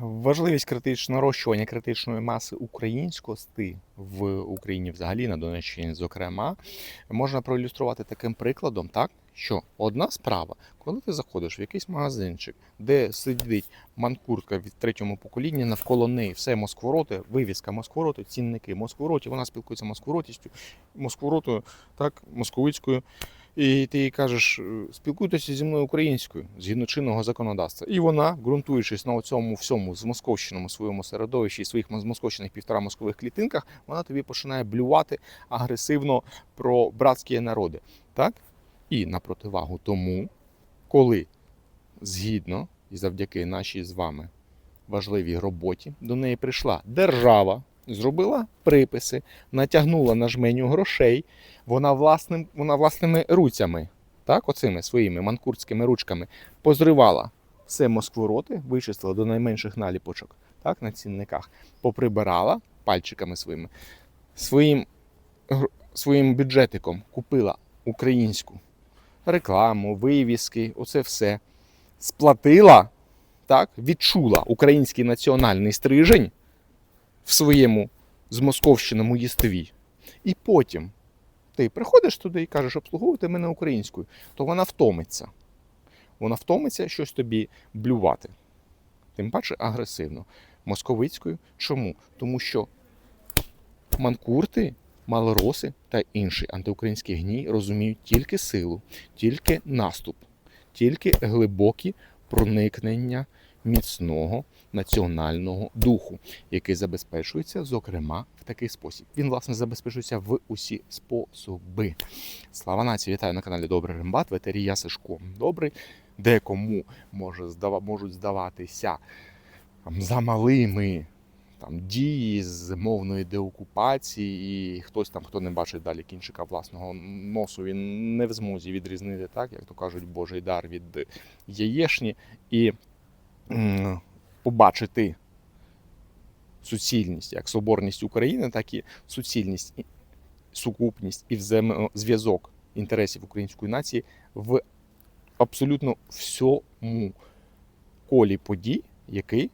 Важливість критичного нарощування критичної маси українськості в Україні взагалі на Донеччині, зокрема, можна проілюструвати таким прикладом, так що одна справа, коли ти заходиш в якийсь магазинчик, де сидить манкуртка від третьому покоління, навколо неї все москвороти, вивіска москвороти, цінники москвороті, вона спілкується москворотістю, москворотою, так, московицькою. І ти їй кажеш, «Е, спілкуйтеся зі мною українською згідно чинного законодавства. І вона, ґрунтуючись на цьому всьому змосковщеному своєму середовищі своїх змосковщених півтора мозкових клітинках, вона тобі починає блювати агресивно про братські народи. Так? І на противагу тому, коли згідно і завдяки нашій з вами важливій роботі до неї прийшла держава, зробила приписи, натягнула на жменю грошей, вона власним, вона власними руцями, так, оцими своїми манкуртськими ручками позривала все москвороти, вичистила до найменших наліпочок так, на цінниках, поприбирала пальчиками своїми, своїм, своїм бюджетиком купила українську рекламу, вивіски, оце все. Сплатила, так, відчула український національний стрижень в своєму змосковщеному їстві. І потім ти приходиш туди і кажеш, обслуговуйте мене українською, то вона втомиться. Вона втомиться щось тобі блювати. Тим паче агресивно. Московицькою. Чому? Тому що манкурти, малороси та інший антиукраїнський гній розуміють тільки силу, тільки наступ, тільки глибокі проникнення міцного національного духу, який забезпечується, зокрема, в такий спосіб. Він, власне, забезпечується в усі способи. Слава нації! Вітаю на каналі Добрий Рембат, в етері я Сашко Добрий. Декому може здава, можуть здаватися замалими там, дії з мовної деокупації, і хтось там, хто не бачить далі кінчика власного носу, він не в змозі відрізнити, так, як то кажуть, Божий дар від яєшні, і м, побачити суцільність, як соборність України, так і суцільність, сукупність і взаємозв'язок інтересів української нації в абсолютно всьому колі подій, який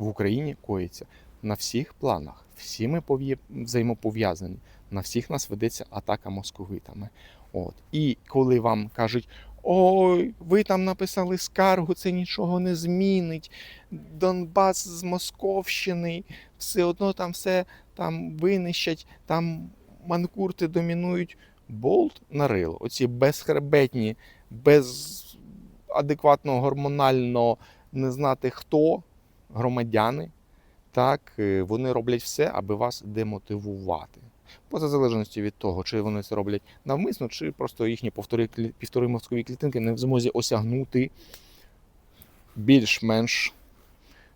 в Україні коїться на всіх планах. Всі ми взаємопов'язані. На всіх нас ведеться атака московитами. От. І коли вам кажуть, ой, ви там написали скаргу, це нічого не змінить. Донбас з Московщини, все одно там все там винищать, там манкурти домінують. Болт на рило. Оці безхребетні, без адекватного гормонально не знати хто, громадяни, так, е, вони роблять все, аби вас демотивувати. Поза залежністю від того, чи вони це роблять навмисно, чи просто їхні повтори, півтори мозкові клітинки не в змозі осягнути більш-менш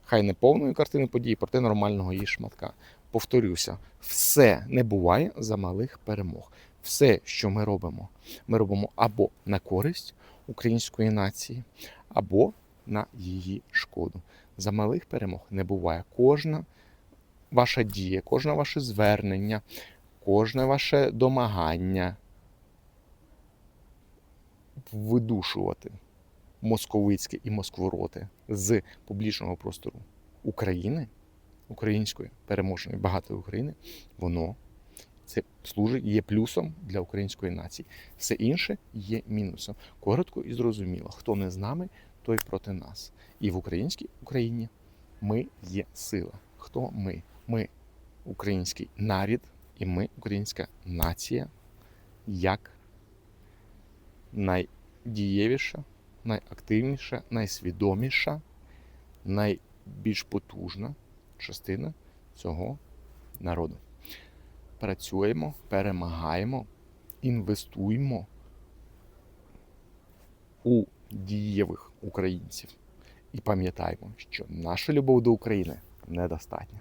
хай не повної картини подій, проте нормального її шматка. Повторюся, все не буває за малих перемог. Все, що ми робимо, ми робимо або на користь української нації, або на її шкоду. За малих перемог не буває. Кожна ваша дія, кожне ваше звернення, кожне ваше домагання видушувати московицьке і москвороти з публічного простору України, української переможної багатої України, воно це служить є плюсом для української нації. Все інше є мінусом. Коротко і зрозуміло, хто не з нами, той проти нас. І в українській Україні ми є сила. Хто ми? Ми український нарід, і ми українська нація, як найдієвіша, найактивніша, найсвідоміша, найбільш потужна частина цього народу. Працюємо, перемагаємо, інвестуємо у дієвих українців. І пам'ятаємо, що наша любов до України недостатня.